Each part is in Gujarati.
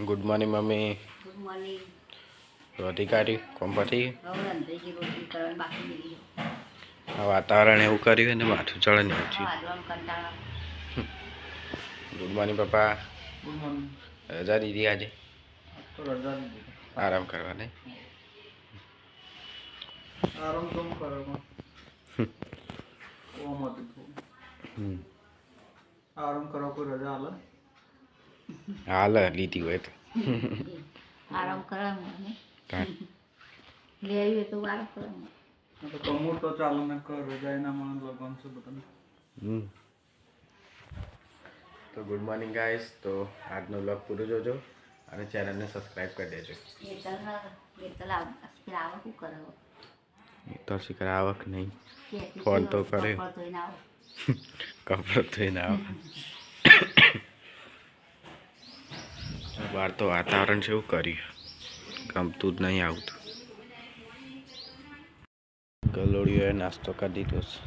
ગુડ મોર્નિંગ મમ્મી ગુડ મોર્નિંગ રોટી કાઢી? કોમ પતી હવે રંધાઈજી રોટલી કરવાની બાકી દીધી આ વાતાવરણ એવું કર્યું ને માથું ચડે ને ઓછી ગુડ મોર્નિંગ પપ્પા. ગુડ મોર્નિંગ રજા દીધી આજે? રજા આરામ કરવા નહીં આરામ કેમ હું કરે પણ ઓમ હતું થોડું હમ. આરામ કરવા કોઈ રજા હાલે હાલ લીધી હોય તો. આરામ કરે મને કાંઈ. લઈ આવી તો આરામ તો ચાલો તો ચાલુ ને કર રજા એના મને લગન છે. તો ગુડ મોર્નિંગ ગાઈસ તો આજનો બ્લોગ પૂરો જોજો અને ચેનલને સબસ્ક્રાઈબ કરી દેજો. શું કરે તો શીખર આવક નહીં. ફોન તો કરે કપડો ધોઈને આવો. બહાર તો વાતાવરણ છે એવું કર્યું. ગમતું જ નહીં આવતું. ગલોડીઓએ નાસ્તો કરી દીધો છે.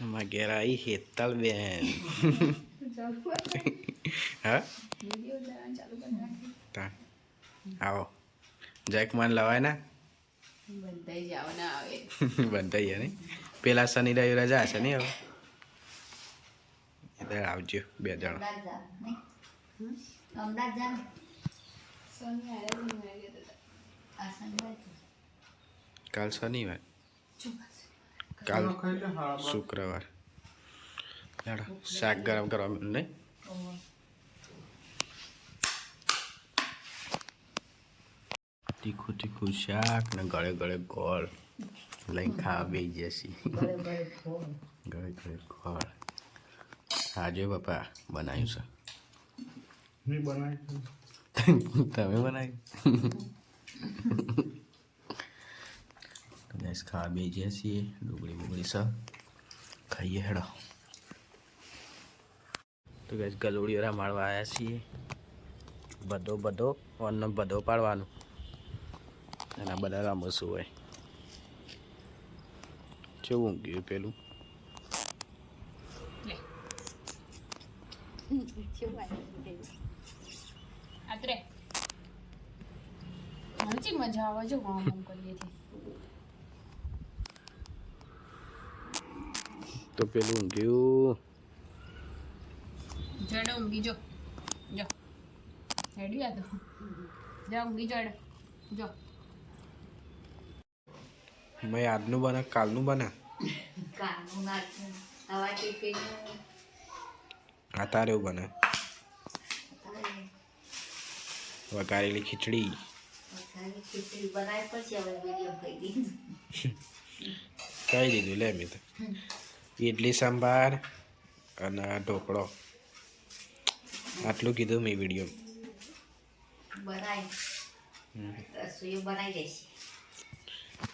એમાં ઘેર આવી હેતલ બેન. હા? આવો. જેક મન લવાય ના બંધાઈ જાય નહીં. પેલા શનિ રવિ રજા હશે નહીં હવે? એટલે આવજો બે જણા. કાલ શનિવાર. કાલ શુક્રવાર. શાક ગરમ કરવા નહીં? તીખું તીખું શાક ને ગળે ગળે ગોળ. લઈને ખાવા બે જશી. ગળે ગળે. ગળે. ગળે ગોળ હા જો પપ્પા બનાવ્યું છે. મેં બનાવી તમે બનાવ્યું ગેસ ખાવા બે જઈએ છીએ ડુંગળી બુગળી સર ખાઈએ હેડો. તો ગેસ ગલોડીઓરા માળવા આવ્યા છીએ. બધો બધો ઓનનો બધો પાડવાનું. એના બધા રામસું હોય. કેવું ગયું પેલું? આત્રે. મજા આવે જો કરીએ તો પેલું ઊંઘ્યું જડ ઊંઘી જો. જો હેડી આ તો. જા ઊંઘી જડ જો. મેં આજનું બના કાલનું બના? કાલનું નાખ્યું. હવા ટિફિનનું. આ તારે એવું બને વઘારેલી ખીચડી. કઈ કહી દીધું લે મેં તો ઇડલી સંભાર અને ઢોકળો. આટલું કીધું મેં વીડિયો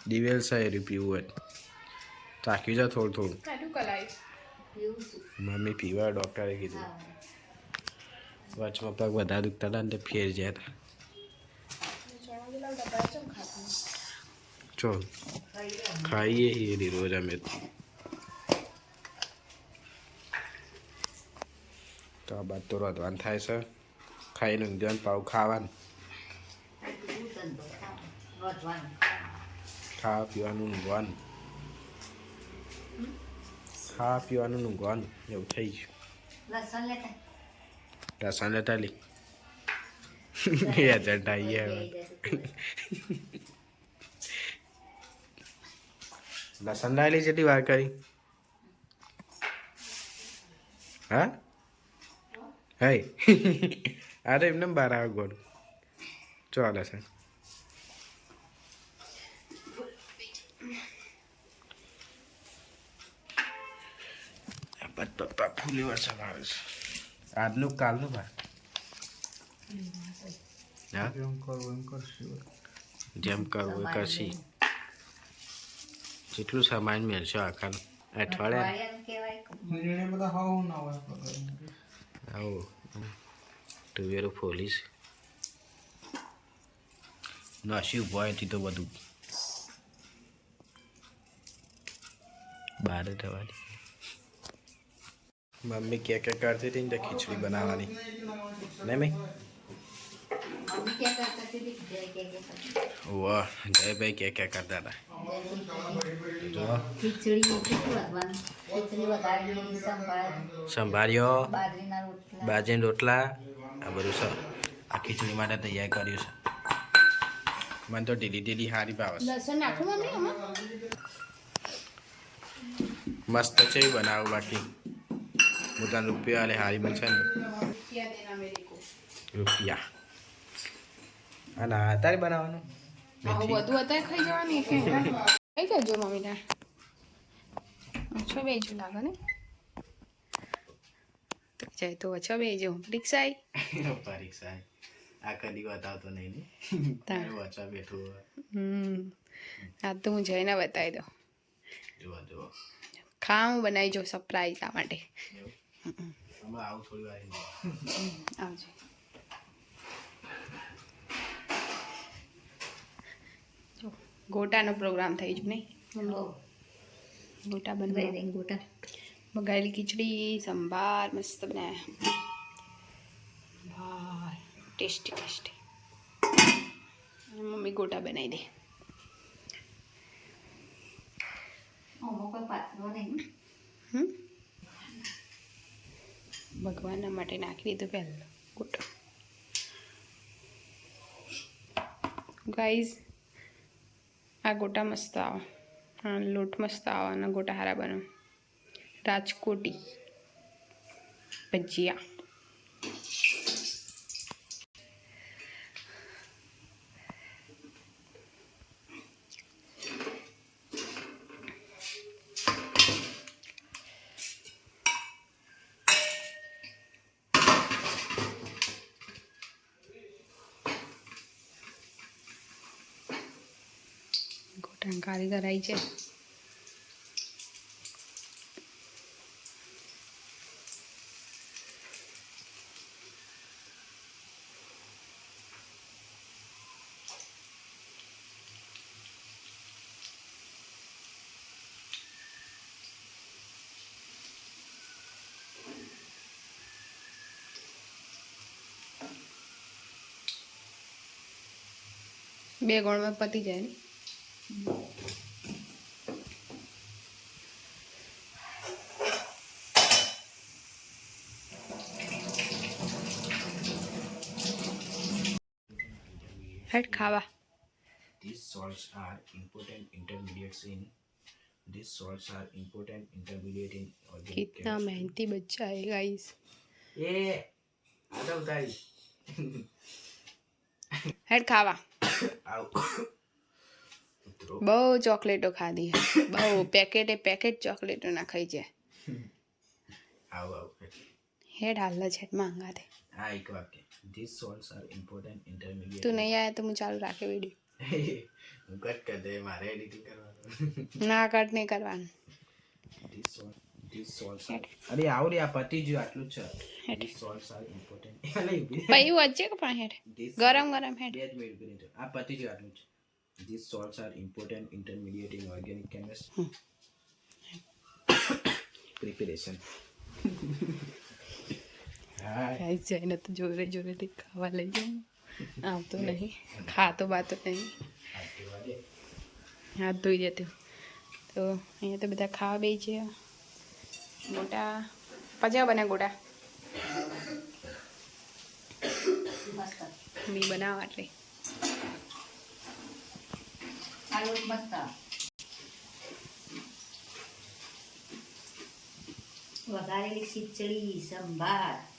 દિવેલ સાહેબ પીવું હોય. ચાખ્યું છે થોડું થોડું. મમ્મી પીવા ડૉક્ટરે કીધું. વચમાં પગ વધારે દુખતા હતા ને તે ફેર ગયા હતા. ચો, ખાઈએ એ રોજ અમે તો. આ બાદ તો રોધવાનું થાય છે. ખાઈને ઊંઘવાનું પાવ ખાવાનું. ખાવા, પીવાનું ઊંઘવાનું ખાવા પીવાનું ઊંઘવાનું એવું થઈ ગયું લસણ લેતા લી ગયા લસણ લાવેલી જેટલી વાર કરી હા હે અરે એમને બાર આવે ગોળ ચાલે લસણ ફૂલી વરસાદ આવે છે આજનું કાલનું ભાઈ. હા? કરવું એમ કરશું. જેમ જેટલું સામાન મેળશો આખાનું. અઠવાડિયા? તુવેરો ફોલીશ. નાસી ઊભો હતી તો બધું. બહાર થવાની મમ્મી કે કે કરતી હતી ને ખીચડી બનાવવાની ને મેં હતી જય કે કે વાહ કે કરતા હતા સંભાળ્યો બાજરી રોટલા આ બધું સર આ ખીચડી માટે તૈયાર કર્યું છે મને તો ઢીલી ઢીલી હારી ભાવે મસ્ત છે બનાવું બાકી હું તને રૂપિયા અને હારી બનશે ને રૂપિયા હા ના તારે બનાવવાનું બધું અત્યારે ખાઈ જવાની કે કઈ કરજો ઓછો બેજો લાગે ને જાય તો ઓછો બેજો રિક્ષા આવી આ કદી બતાવતો નહીં ને બેઠું હમ આ તો હું જઈને બતાવી દઉં જુઓ જુઓ બનાવી જો સરપ્રાઈઝ આ માટે એવું આમાં આવું થોડી વાર રહીને. આવજો જો ગોટાનો પ્રોગ્રામ થઈ ગયો નહીં? લો ગોટા દઈ બનાવી દઈ ગોટા. બગાડેલી ખીચડી સંભાર મસ્ત બનાવ્યા વાહ ટેસ્ટી ટેસ્ટી. મમ્મી ગોટા બનાવી દે. આમાં કોઈ પાતળો નહીં હમ ભગવાનના માટે નાખી દીધું પહેલું ગુડ ગાઈઝ આ ગોટા મસ્ત આવે. લોટ મસ્ત આવે ગોટા હારા બનો. રાજકોટી ભજીયા. ગોટા કરાઈ છે. બે ગોળમાં પતી જાય ને. હેડ ખાવા These salts are important intermediates in these salts are important intermediate in organic कितना chemistry. मेहनती बच्चा है गाइस એ આ તો ઉતારી હેડ ખાવા આવ ઉતરો બહુ ચોકલેટો ખાધી હે. બહુ પેકેટે પેકેટ ચોકલેટો ના ખાઈ છે આવ આવ હેડ હાલ જ હેડ માંગા દે આ એક વાક્ય these salts are important intermediate તું નહીં આયા તો હું ચાલુ રાખે વીડિયો હું કટ કરી દે મારે એડિટિંગ કરવાનું ના કટ નહીં કરવાનું these salts these salts are અરે આવડે આ પતી ગયું આટલું જ છે હેડ these salts are important અલે ઊભી રહે. પછી વચ્ચે કે પણ હેડ These ગરમ ગરમ હેડ બે જ મિનિટ ઊભી રહેજો. આ પતી ગયું આટલું જ these salts are important intermediate in organic chemistry preparation guys જઈને તો જોરે જોરેથી ખાવા લઈ જાઉં. આવતો નહીં. ખાતો બાતો નહીં. હાથ ધોઈ જતો તો અહીંયા તો બધા ખાવા બે છે. ગોટા પજા બને ગોટા? મી બનાવવા એટલે. વઘારેલી ખીચડી સંભાર.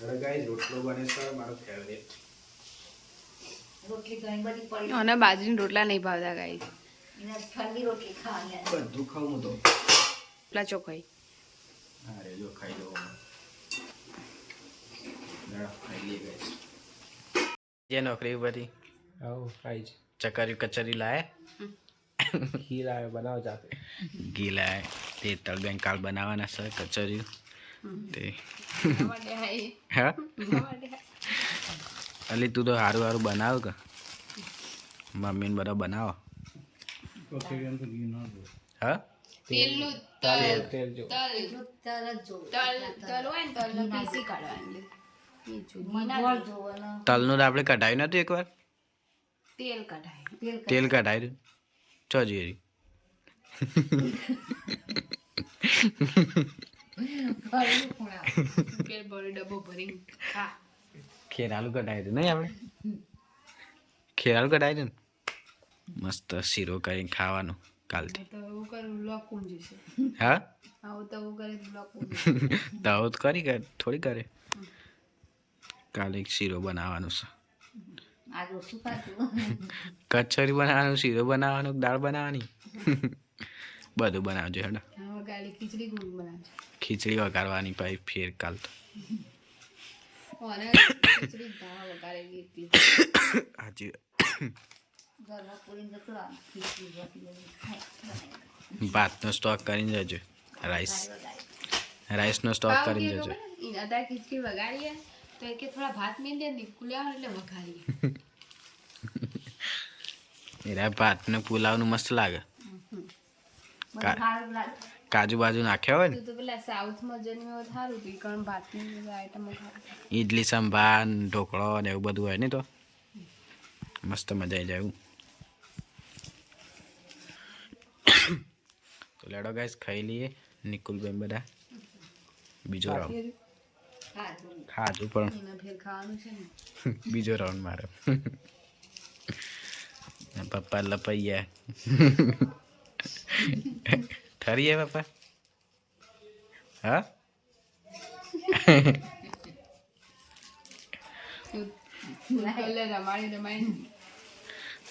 હવે ગાઈસ રોટલો બને છે મારો ફેવરેટ રોટલી ઘણી બધી પડી. અને બાજરીના રોટલા નહીં ભાવતા ગાઈ બધું ખાવું હું તો. પેલા ચોખાઈ. અરે જો ખાઈ ગાઈસ. જે નોકરી બધી આવું ખાઈ છે. ચકરી કચરી લાય. ઘી લાવે બનાવો જાતે. ઘી લાય. તે તળબેન કાલ બનાવવાના છે કચરિયું તે. હા? અલી તું તો સારું સારું બનાવ કે? મમ્મીને બધા બનાવો. હા? તેલનું તલ તેલ. જો. તલ. તલ તલ હોય ને તલ પીસી કાઢવાનું. તલનું તો આપણે કઢાયું નતું એકવાર? તેલ કઢાય. તેલ કઢાયું. ચો જીરી. ખેરાલું કઢાયું નહીં આપણે? ખેરાલું કઢાયું ને? મસ્ત શીરો કરીને ખાવાનું કાલથી. હા? આવું તો એવું કરે કરી થોડી કરે. કાલે એક શીરો બનાવવાનું છે. કચોરી બનાવવાનું શીરો બનાવવાનું દાળ બનાવવાની? બધું બનાવજો હેડો. ખીચડી વગાડવાની પાઈ ફેર કાલ તો. હાજી. ભાતનો સ્ટોક કરીને જજો રાઈસ રાઈસનો સ્ટોક કરીને જજો. અદા ખીચડી વગાડીએ તો કે થોડા ભાત મેલ દે એટલે વઘારીએ. એરા ભાતનો પુલાવનું મસ્ત લાગે. કાજુ બાજુ નાખ્યા હોય ને? તો પેલા સાઉથમાં જન્મ્યો સારું હતું ભાતની આઈટમો ખાવી ઈડલી સંભાર ને ઢોકળો ને એવું બધું હોય ને તો? મસ્ત મજા આવી જાય એવું. તો લેડો ગાઈસ ખાઈ લઈએ. નિકુલબેન બધા. બીજો રાઉન્ડ. ખાધું. પણ. ને. બીજો રાઉન્ડ મારો. પપ્પા લપાઈ ગયા ઠરી ગયા પપ્પા હા કલર રમાડી રમાડી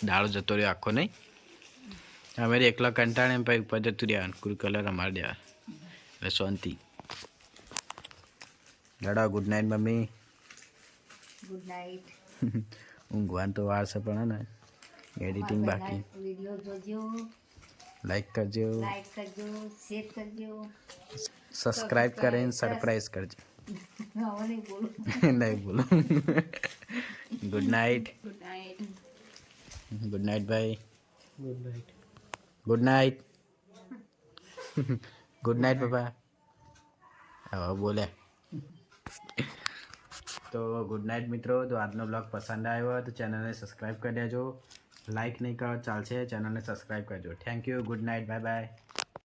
દાળો જતો રહ્યો આખો નહીં અમે એકલા કંટાળે એમ પછી ઉપર જતું રહ્યા કુર કલર અમારે દેવા એટલે શાંતિ લડા ગુડ નાઇટ મમ્મી ગુડ નાઇટ ઊંઘવાનું તો વાર છે પણ હે ને એડિટિંગ બાકી વીડિયો જોજો લાઈક કરજો લાઈક કરજો શેર કરજો સબસ્ક્રાઇબ કરીને સરપ્રાઈઝ કરજો હવે નહીં બોલું નહીં બોલો good night good night good night ભાઈ good night good night good night પપ્પા હવે બોલે તો ગુડ નાઇટ મિત્રો તો આજનો બ્લોગ પસંદ આવ્યો હોય તો ચેનલને સબસ્ક્રાઈબ કરી દેજો લાઈક નહીં કરો ચાલશે. ચેનલને સબસ્ક્રાઈબ કરજો. Thank you good night bye bye